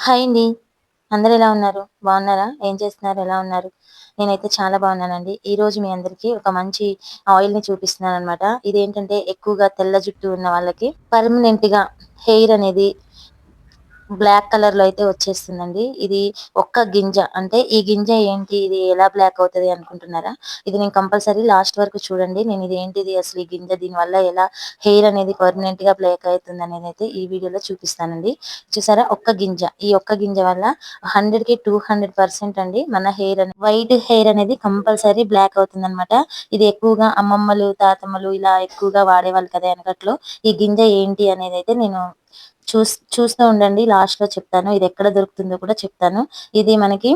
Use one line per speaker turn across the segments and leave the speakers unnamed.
Hi అండి. అందరు ఎలా ఉన్నారు? బాగున్నారా? ఏం చేస్తున్నారు? ఎలా ఉన్నారు? నేనైతే చాలా బాగున్నానండి. ఈ రోజు మీ అందరికి ఒక మంచి ఆయిల్ని చూపిస్తున్నాను అనమాట ఇదేంటంటే ఎక్కువగా తెల్ల జుట్టు ఉన్న వాళ్ళకి పర్మనెంట్గా హెయిర్ అనేది బ్లాక్ కలర్లో అయితే వచ్చేస్తుందండి. ఇది ఒక్క గింజ. అంటే ఈ గింజ ఏంటి? ఇది ఎలా బ్లాక్ అవుతది అనుకుంటున్నారా? ఇది నేను కంపల్సరీ లాస్ట్ వరకు చూడండి. నేను ఇది ఏంటిది? అసలు ఈ గింజ దీని వల్ల ఎలా హెయిర్ అనేది పర్మనెంట్గా బ్లాక్ అవుతుంది అనేది అయితే ఈ వీడియోలో చూపిస్తానండి. చూసారా? ఒక్క గింజ. ఈ ఒక్క గింజ వల్ల హండ్రెడ్కి టూ హండ్రెడ్ పర్సెంట్ అండి మన హెయిర్ వైట్ హెయిర్ అనేది కంపల్సరీ బ్లాక్ అవుతుంది అనమాట ఇది ఎక్కువగా అమ్మమ్మలు తాతమ్మలు ఇలా ఎక్కువగా వాడేవాళ్ళు కదా వెనకట్లో. ఈ గింజ ఏంటి అనేది అయితే నేను చూస్ చూస్తూ ఉండండి. లాస్ట్లో చెప్తాను. ఇది ఎక్కడ దొరుకుతుందో కూడా చెప్తాను. ఇది మనకి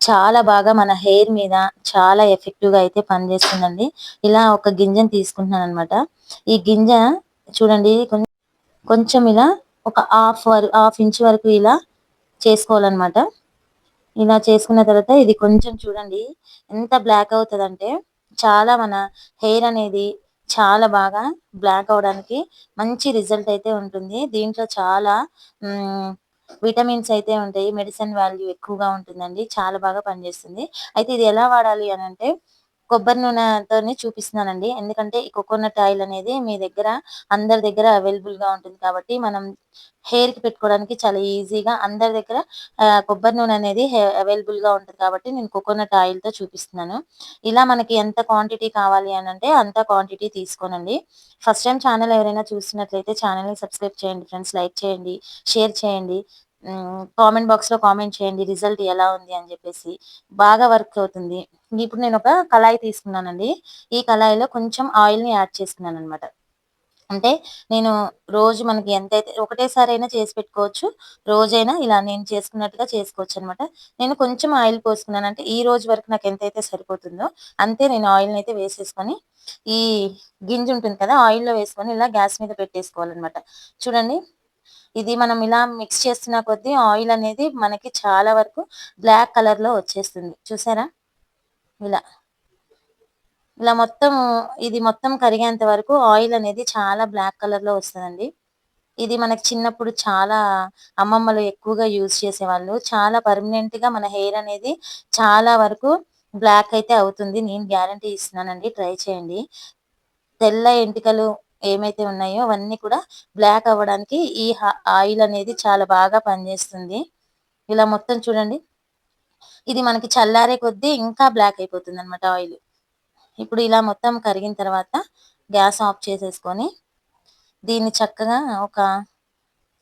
చాలా బాగా మన హెయిర్ మీద చాలా ఎఫెక్టివ్గా అయితే పనిచేస్తుందండి. ఇలా ఒక గింజను తీసుకుంటున్నాను అనమాట ఈ గింజ చూడండి. కొంచెం ఇలా ఒక హాఫ్ హాఫ్ ఇంచ్ వరకు ఇలా చేసుకోవాలన్నమాట. ఇలా చేసుకున్న తర్వాత ఇది కొంచెం చూడండి. ఎంత బ్లాక్ అవుతుందంటే చాలా మన హెయిర్ అనేది చాలా బాగా బ్లాక్ అవడానికి మంచి రిజల్ట్ అయితే ఉంటుంది. దీంట్లో చాలా విటమిన్స్ అయితే ఉంటాయి. మెడిసిన్ వాల్యూ ఎక్కువగా ఉంటుందండి. చాలా బాగా పనిచేస్తుంది. అయితే ఇది ఎలా వాడాలి అని అంటే కొబ్బరి నూనెతోనే చూపిస్తున్నానండి. ఎందుకంటే ఈ కోకోనట్ ఆయిల్ అనేది మీ దగ్గర అందరి దగ్గర అవైలబుల్గా ఉంటుంది కాబట్టి మనం హెయిర్కి పెట్టుకోవడానికి చాలా ఈజీగా అందరి దగ్గర కొబ్బరి నూనె అనేది అవైలబుల్గా ఉంటుంది కాబట్టి నేను కోకోనట్ ఆయిల్తో చూపిస్తున్నాను. ఇలా మనకి ఎంత క్వాంటిటీ కావాలి అని అంటే అంత క్వాంటిటీ తీసుకోనండి. ఫస్ట్ టైం ఛానల్ ఎవరైనా చూస్తున్నట్లయితే ఛానల్ని సబ్స్క్రైబ్ చేయండి ఫ్రెండ్స్ లైక్ చేయండి షేర్ చేయండి కామెంట్ బాక్స్లో కామెంట్ చేయండి రిజల్ట్ ఎలా ఉంది అని చెప్పేసి. బాగా వర్క్ అవుతుంది. ఇప్పుడు నేను ఒక కళాయి తీసుకున్నానండి. ఈ కళాయిలో కొంచెం ఆయిల్ని యాడ్ చేసుకున్నాను అనమాట అంటే నేను రోజు మనకి ఎంతైతే ఒకటేసారి అయినా చేసి పెట్టుకోవచ్చు. రోజైనా ఇలా నేను చేసుకున్నట్టుగా చేసుకోవచ్చు అనమాట నేను కొంచెం ఆయిల్ పోసుకున్నాను. అంటే ఈ రోజు వరకు నాకు ఎంతైతే సరిపోతుందో అంతే నేను ఆయిల్ని అయితే వేసేసుకొని ఈ గింజ ఉంటుంది కదా ఆయిల్లో వేసుకొని ఇలా గ్యాస్ మీద పెట్టేసుకోవాలన్నమాట. చూడండి ఇది మనం ఇలా మిక్స్ చేస్తున్న కొద్దీ ఆయిల్ అనేది మనకి చాలా వరకు బ్లాక్ కలర్లో వచ్చేస్తుంది. చూసారా? ఇలా. ఇలా మొత్తం ఇది మొత్తం కరిగేంత వరకు ఆయిల్ అనేది చాలా బ్లాక్ కలర్లో వస్తుందండి. ఇది మనకి చిన్నప్పుడు చాలా అమ్మమ్మలు ఎక్కువగా యూజ్ చేసేవాళ్ళు. చాలా పర్మనెంట్గా మన హెయిర్ అనేది చాలా వరకు బ్లాక్ అయితే అవుతుంది. నేను గ్యారంటీ ఇస్తున్నానండి. ట్రై చేయండి. తెల్ల ఎంటికలు ఏమైతే ఉన్నాయో అవన్నీ కూడా బ్లాక్ అవ్వడానికి ఈ ఆయిల్ అనేది చాలా బాగా పనిచేస్తుంది. ఇలా మొత్తం చూడండి. ఇది మనకి చల్లారే కొద్దీ ఇంకా బ్లాక్ అయిపోతుంది అనమాట ఆయిల్ ఇప్పుడు ఇలా మొత్తం కరిగిన తర్వాత గ్యాస్ ఆఫ్ చేసేసుకొని దీన్ని చక్కగా ఒక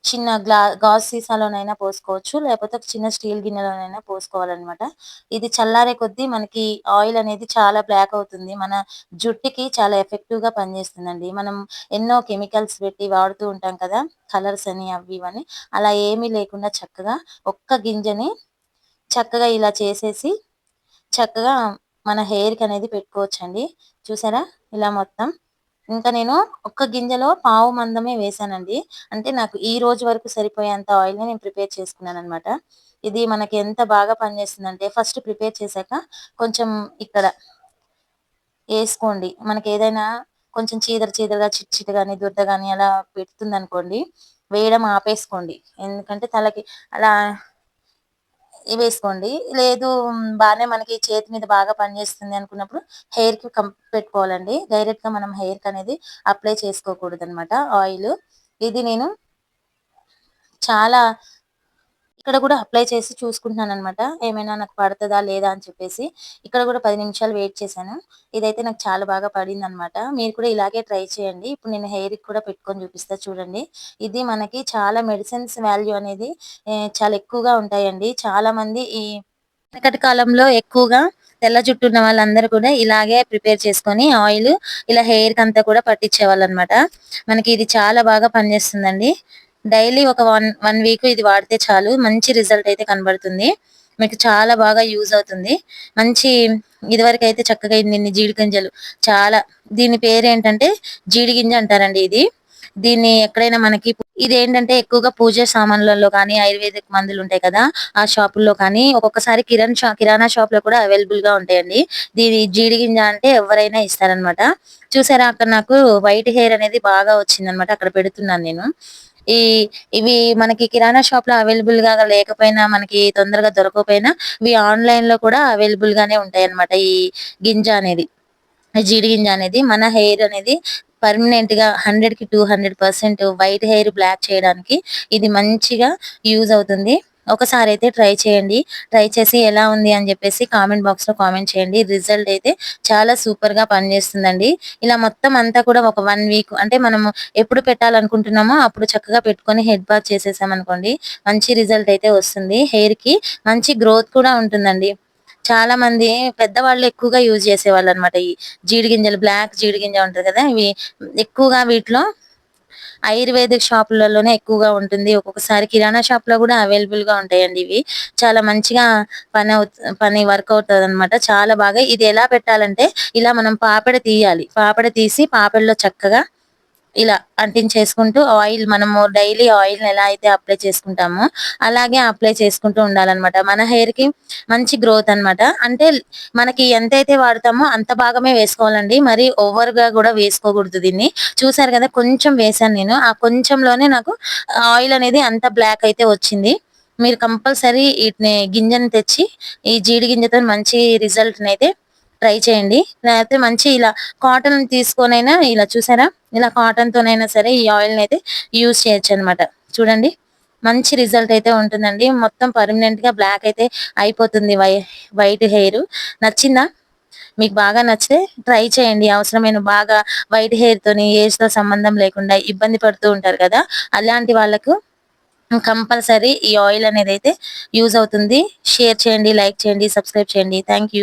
చిన్న గ్లా గాజు సీసాలోనైనా పోసుకోవచ్చు లేకపోతే చిన్న స్టీల్ గిన్నెలోనైనా పోసుకోవాలన్నమాట. ఇది చల్లారే కొద్దీ మనకి ఆయిల్ అనేది చాలా బ్లాక్ అవుతుంది. మన జుట్టుకి చాలా ఎఫెక్టివ్గా పనిచేస్తుందండి. మనం ఎన్నో కెమికల్స్ పెట్టి వాడుతూ ఉంటాం కదా కలర్స్ అని అవి ఇవని. అలా ఏమీ లేకుండా చక్కగా ఒక్క గింజని చక్కగా ఇలా చేసేసి చక్కగా మన హెయిర్కి అనేది పెట్టుకోవచ్చండి. చూసారా? ఇలా మొత్తం. ఇంకా నేను ఒక్క గింజలో పావు మందమే వేసానండి. అంటే నాకు ఈ రోజు వరకు సరిపోయేంత ఆయిల్ని నేను ప్రిపేర్ చేసుకున్నాను అనమాట ఇది మనకి ఎంత బాగా పనిచేస్తుందంటే ఫస్ట్ ప్రిపేర్ చేశాక కొంచెం ఇక్కడ వేసుకోండి. మనకి ఏదైనా కొంచెం చీదర చీదరగా చిట్ చిట్ కానీ దురద కానీ అలా పెడుతుంది అనుకోండి వేయడం ఆపేసుకోండి. ఎందుకంటే తలకి అలా వేసుకోండి లేదు బాగానే మనకి చేతి మీద బాగా పనిచేస్తుంది అనుకున్నప్పుడు హెయిర్కి పెట్టుకోవాలండి. డైరెక్ట్గా మనం హెయిర్కి అనేది అప్లై చేసుకోకూడదు అనమాట ఆయిల్. ఇది నేను చాలా ఇక్కడ కూడా అప్లై చేసి చూసుకుంటున్నాను అనమాట ఏమైనా నాకు పడుతుందా లేదా అని చెప్పేసి. ఇక్కడ కూడా పది నిమిషాలు వెయిట్ చేశాను. ఇదైతే నాకు చాలా బాగా పడింది అనమాట మీరు కూడా ఇలాగే ట్రై చేయండి. ఇప్పుడు నేను హెయిర్కి కూడా పెట్టుకొని చూపిస్తా చూడండి. ఇది మనకి చాలా మెడిసిన్స్ వాల్యూ అనేది చాలా ఎక్కువగా ఉంటాయండి. చాలా మంది ఈ వెనకటి కాలంలో ఎక్కువగా తెల్ల జుట్టు ఉన్న వాళ్ళందరూ కూడా ఇలాగే ప్రిపేర్ చేసుకొని ఆయిల్ ఇలా హెయిర్కి అంతా కూడా పట్టించే వాళ్ళు అనమాట మనకి ఇది చాలా బాగా పనిచేస్తుందండి. డైలీ ఒక వన్ వన్ వీక్ ఇది వాడితే చాలు. మంచి రిజల్ట్ అయితే కనబడుతుంది. మీకు చాలా బాగా యూజ్ అవుతుంది. మంచి ఇదివరకు అయితే చక్కగా ఇన్ని జీడి గింజలు చాలా. దీని పేరు ఏంటంటే జీడి గింజ అంటారండి ఇది. దీన్ని ఎక్కడైనా మనకి ఇది ఏంటంటే ఎక్కువగా పూజ సామాన్లలో కానీ ఆయుర్వేదిక్ మందులు ఉంటాయి కదా ఆ షాపుల్లో కానీ ఒక్కొక్కసారి కిరణ్ షా కిరాణా షాప్లో కూడా అవైలబుల్గా ఉంటాయండి. దీని జీడి గింజ అంటే ఎవరైనా ఇస్తారనమాట చూసారా అక్కడ నాకు వైట్ హెయిర్ అనేది బాగా వచ్చింది అనమాట అక్కడ పెడుతున్నాను నేను. ఈ ఇవి మనకి కిరాణా షాప్లో అవైలబుల్గా లేకపోయినా మనకి తొందరగా దొరకకపోయినా ఇవి ఆన్లైన్లో కూడా అవైలబుల్ గానే ఉంటాయి అన్నమాట ఈ గింజ అనేది జీడి గింజ అనేది మన హెయిర్ అనేది పర్మనెంట్గా హండ్రెడ్కి two hundred percent white hair black చేయడానికి ఇది మంచిగా యూజ్ అవుతుంది. ఒకసారి అయితే ట్రై చేయండి. ట్రై చేసి ఎలా ఉంది అని చెప్పేసి కామెంట్ బాక్స్లో కామెంట్ చేయండి. రిజల్ట్ అయితే చాలా సూపర్గా పనిచేస్తుందండి. ఇలా మొత్తం అంతా కూడా ఒక వన్ వీక్ అంటే మనము ఎప్పుడు పెట్టాలనుకుంటున్నామో అప్పుడు చక్కగా పెట్టుకొని హెడ్ బాత్ చేసేసాం అనుకోండి మంచి రిజల్ట్ అయితే వస్తుంది. హెయిర్కి మంచి గ్రోత్ కూడా ఉంటుందండి. చాలా మంది పెద్దవాళ్ళు ఎక్కువగా యూజ్ చేసేవాళ్ళు అనమాట ఈ జీడి గింజలు బ్లాక్ జీడి గింజ ఉంటుంది కదా ఇవి ఎక్కువగా వీటిలో ఆయుర్వేదిక్ షాపులలోనే ఎక్కువగా ఉంటుంది. ఒక్కొక్కసారి కిరాణా షాప్లో కూడా అవైలబుల్గా ఉంటాయండి ఇవి. చాలా మంచిగా పని పని వర్క్ అవుతుంది అనమాట చాలా బాగా ఇది ఎలా పెట్టాలంటే ఇలా మనం పాపడ తీయాలి. పాపడ తీసి పాపడలో చక్కగా ఇలా అంటించేసుకుంటూ ఆయిల్ మనము డైలీ ఆయిల్ ఎలా అయితే అప్లై చేసుకుంటామో అలాగే అప్లై చేసుకుంటూ ఉండాలన్నమాట. మన హెయిర్కి మంచి గ్రోత్ అన్నమాట. అంటే మనకి ఎంతైతే వాడతామో అంత భాగమే వేసుకోవాలండి. మరి ఓవర్గా కూడా వేసుకోకూడదు దీన్ని. చూసారు కదా కొంచెం వేసాను నేను. ఆ కొంచెంలోనే నాకు ఆయిల్ అనేది అంత బ్లాక్ అయితే వచ్చింది. మీరు కంపల్సరీ వీటిని గింజను తెచ్చి ఈ జీడి గింజతో మంచి రిజల్ట్ అయితే ట్రై చేయండి. లేకపోతే మంచి ఇలా కాటన్ తీసుకొనైనా ఇలా చూసారా? ఇలా కాటన్ తోనైనా సరే ఈ ఆయిల్ని అయితే యూజ్ చేయొచ్చు అన్నమాట చూడండి. మంచి రిజల్ట్ అయితే ఉంటుందండి. మొత్తం పర్మనెంట్గా బ్లాక్ అయితే అయిపోతుంది వై వైట్ హెయిర్ నచ్చిందా? మీకు బాగా నచ్చితే ట్రై చేయండి. అవసరమైన బాగా వైట్ హెయిర్ తోని ఏజ్తో సంబంధం లేకుండా ఇబ్బంది పడుతూ ఉంటారు కదా? అలాంటి వాళ్ళకు కంపల్సరీ ఈ ఆయిల్ అనేది అయితే యూజ్ అవుతుంది. షేర్ చేయండి లైక్ చేయండి సబ్స్క్రైబ్ చేయండి. థ్యాంక్